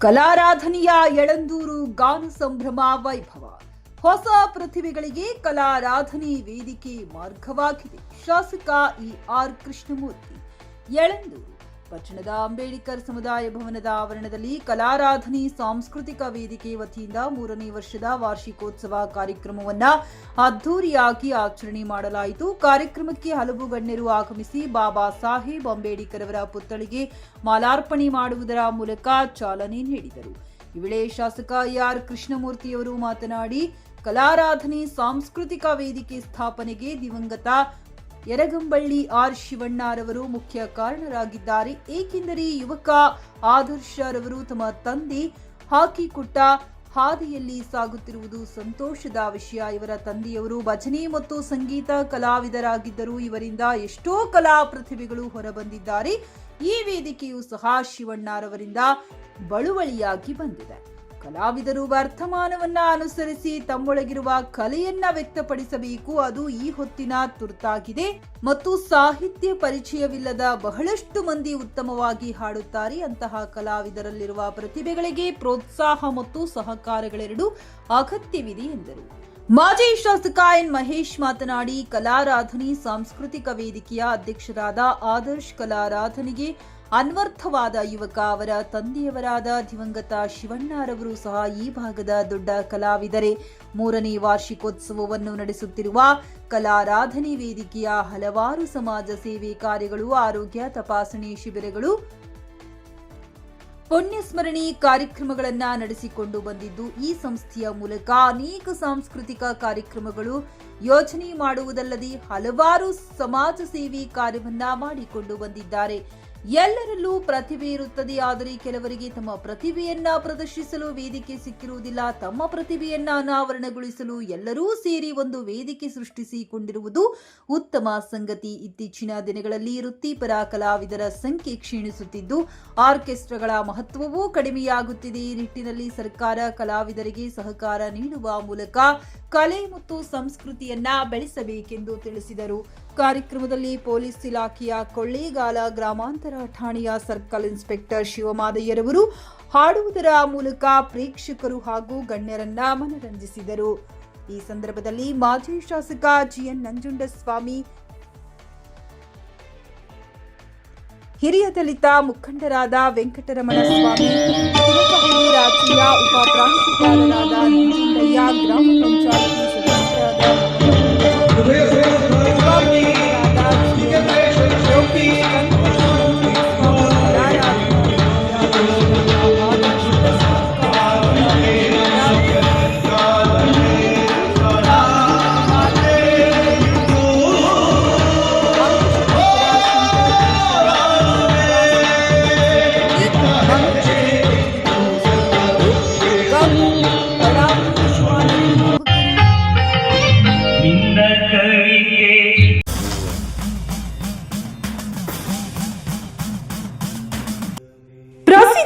ಕಲಾರಾಧನೆಯ ಎಳಂದೂರು ಗಾನ ಸಂಭ್ರಮ ವೈಭವ. ಹೊಸ ಪ್ರತಿಭೆಗಳಿಗೆ ಕಲಾರಾಧನೆ ವೇದಿಕೆ ಮಾರ್ಗವಾಗಿದೆ. ಶಾಸಕ ಇ ಆರ್ ಕೃಷ್ಣಮೂರ್ತಿ, ಎಳಂದೂರು. ಪಟ್ಟಣದ ಅಂಬೇಡ್ಕರ್ ಸಮುದಾಯ ಭವನದ ಆವರಣದಲ್ಲಿ ಕಲಾರಾಧನೆ ಸಾಂಸ್ಕೃತಿಕ ವೇದಿಕೆ ವತಿಯಿಂದ ಮೂರನೇ ವರ್ಷದ ವಾರ್ಷಿಕೋತ್ಸವ ಕಾರ್ಯಕ್ರಮವನ್ನ ಅದ್ದೂರಿಯಾಗಿ ಆಚರಣೆ ಮಾಡಲಾಯಿತು. ಕಾರ್ಯಕ್ರಮಕ್ಕೆ ಹಲವು ಗಣ್ಯರು ಆಗಮಿಸಿ ಬಾಬಾ ಸಾಹೇಬ್ ಅಂಬೇಡ್ಕರ್ ಅವರ ಪುತ್ಥಳಿಗೆ ಮಾಲಾರ್ಪಣೆ ಮಾಡುವುದರ ಮೂಲಕ ಚಾಲನೆ ನೀಡಿದರು. ಈ ವೇಳೆ ಶಾಸಕ ಆರ್ ಕೃಷ್ಣಮೂರ್ತಿಯವರು ಮಾತನಾಡಿ, ಕಲಾರಾಧನೆ ಸಾಂಸ್ಕೃತಿಕ ವೇದಿಕೆ ಸ್ಥಾಪನೆಗೆ ದಿವಂಗತ ಯರಗಂಬಳ್ಳಿ ಆರ್ ಶಿವಣ್ಣಾರವರು ಮುಖ್ಯ ಕಾರಣರಾಗಿದ್ದಾರೆ. ಏಕೆಂದರೆ ಯುವಕ ಆದರ್ಶರವರು ತಮ್ಮ ತಂದೆ ಹಾಕಿಕೊಟ್ಟ ಹಾದಿಯಲ್ಲಿ ಸಾಗುತ್ತಿರುವುದು ಸಂತೋಷದ ವಿಷಯ. ಇವರ ತಂದೆಯವರು ಭಜನೆ ಮತ್ತು ಸಂಗೀತ ಕಲಾವಿದರಾಗಿದ್ದರು ಇವರಿಂದ ಎಷ್ಟೋ ಕಲಾ ಪ್ರತಿಭೆಗಳು ಹೊರಬಂದಿದ್ದಾರೆ. ಈ ವೇದಿಕೆಯು ಸಹ ಶಿವಣ್ಣಾರವರಿಂದ ಬಳುವಳಿಯಾಗಿ ಬಂದಿದೆ. ಕಲಾವಿದರು ವರ್ತಮಾನವನ್ನ ಅನುಸರಿಸಿ ತಮ್ಮೊಳಗಿರುವ ಕಲೆಯನ್ನ ವ್ಯಕ್ತಪಡಿಸಬೇಕು. ಅದು ಈ ಹೊತ್ತಿನ ತುರ್ತಾಗಿದೆ ಮತ್ತು ಸಾಹಿತ್ಯ ಪರಿಚಯವಿಲ್ಲದ ಬಹಳಷ್ಟು ಮಂದಿ ಉತ್ತಮವಾಗಿ ಹಾಡುತ್ತಾರೆ. ಅಂತಹ ಕಲಾವಿದರಲ್ಲಿರುವ ಪ್ರತಿಭೆಗಳಿಗೆ ಪ್ರೋತ್ಸಾಹ ಮತ್ತು ಸಹಕಾರಗಳೆರಡು ಅಗತ್ಯವಿದೆ ಎಂದರು. ಮಾಜಿ ಶಾಸಕ ಎನ್ ಮಹೇಶ್ ಮಾತನಾಡಿ, ಕಲಾರಾಧನೆ ಸಾಂಸ್ಕೃತಿಕ ವೇದಿಕೆಯ ಅಧ್ಯಕ್ಷರಾದ ಆದರ್ಶ್ ಕಲಾರಾಧನೆಗೆ ಅನ್ವರ್ಥವಾದ ಯುವಕ ಅವರ ತಂದೆಯವರಾದ ದಿವಂಗತ ಶಿವಣ್ಣರವರು ಸಹ ಈ ಭಾಗದ ದೊಡ್ಡ ಕಲಾವಿದರೆ. ಮೂರನೇ ವಾರ್ಷಿಕೋತ್ಸವವನ್ನು ನಡೆಸುತ್ತಿರುವ ಕಲಾರಾಧನೆ ವೇದಿಕೆಯ ಹಲವಾರು ಸಮಾಜ ಸೇವೆ ಕಾರ್ಯಗಳು, ಆರೋಗ್ಯ ತಪಾಸಣೆ ಶಿಬಿರಗಳು, ಪುಣ್ಯಸ್ಮರಣೆ ಕಾರ್ಯಕ್ರಮಗಳನ್ನ ನಡೆಸಿಕೊಂಡು ಬಂದಿದ್ದು, ಈ ಸಂಸ್ಥೆಯ ಮೂಲಕ ಅನೇಕ ಸಾಂಸ್ಕೃತಿಕ ಕಾರ್ಯಕ್ರಮಗಳು ಯೋಜನೆ ಮಾಡುವುದಲ್ಲದೆ ಹಲವಾರು ಸಮಾಜ ಸೇವೆ ಕಾರ್ಯವನ್ನ ಮಾಡಿಕೊಂಡು ಬಂದಿದ್ದಾರೆ. ಎಲ್ಲರಲ್ಲೂ ಪ್ರತಿಭೆ ಇರುತ್ತದೆ, ಆದರೆ ಕೆಲವರಿಗೆ ತಮ್ಮ ಪ್ರತಿಭೆಯನ್ನ ಪ್ರದರ್ಶಿಸಲು ವೇದಿಕೆ ಸಿಕ್ಕಿರುವುದಿಲ್ಲ. ತಮ್ಮ ಪ್ರತಿಭೆಯನ್ನ ಅನಾವರಣಗೊಳಿಸಲು ಎಲ್ಲರೂ ಸೇರಿ ಒಂದು ವೇದಿಕೆ ಸೃಷ್ಟಿಸಿಕೊಂಡಿರುವುದು ಉತ್ತಮ ಸಂಗತಿ. ಇತ್ತೀಚಿನ ದಿನಗಳಲ್ಲಿ ವೃತ್ತಿಪರ ಕಲಾವಿದರ ಸಂಖ್ಯೆ ಕ್ಷೀಣಿಸುತ್ತಿದ್ದು, ಆರ್ಕೆಸ್ಟ್ರಾಗಳ ಮಹತ್ವವೂ ಕಡಿಮೆಯಾಗುತ್ತಿದೆ. ಈ ನಿಟ್ಟಿನಲ್ಲಿ ಸರ್ಕಾರ ಕಲಾವಿದರಿಗೆ ಸಹಕಾರ ನೀಡುವ ಮೂಲಕ ಕಲೆ ಮತ್ತು ಸಂಸ್ಕೃತಿಯನ್ನ ಬೆಳೆಸಬೇಕೆಂದು ತಿಳಿಸಿದರು. ಕಾರ್ಯಕ್ರಮದಲ್ಲಿ ಪೊಲೀಸ್ ಇಲಾಖೆಯ ಕೊಳ್ಳೇಗಾಲ ಗ್ರಾಮಾಂತರ ಠಾಣೆಯ ಸರ್ಕಲ್ ಇನ್ಸ್ಪೆಕ್ಟರ್ ಶಿವಮಾದಯ್ಯರವರು ಹಾಡುವುದರ ಮೂಲಕ ಪ್ರೇಕ್ಷಕರು ಹಾಗೂ ಗಣ್ಯರನ್ನ ಮನರಂಜಿಸಿದರು. ಈ ಸಂದರ್ಭದಲ್ಲಿ ಮಾಜಿ ಶಾಸಕ ಜಿಎನ್ ನಂಜುಂಡಸ್ವಾಮಿ, ಹಿರಿಯ ದಲಿತ ಮುಖಂಡರಾದ ವೆಂಕಟರಮಣ ಸ್ವಾಮಿ ಉಪ ಪ್ರಾಂಶುಪಾಲರಾದ ಗ್ರಾಮ ಪಂಚಾಯಿತಿ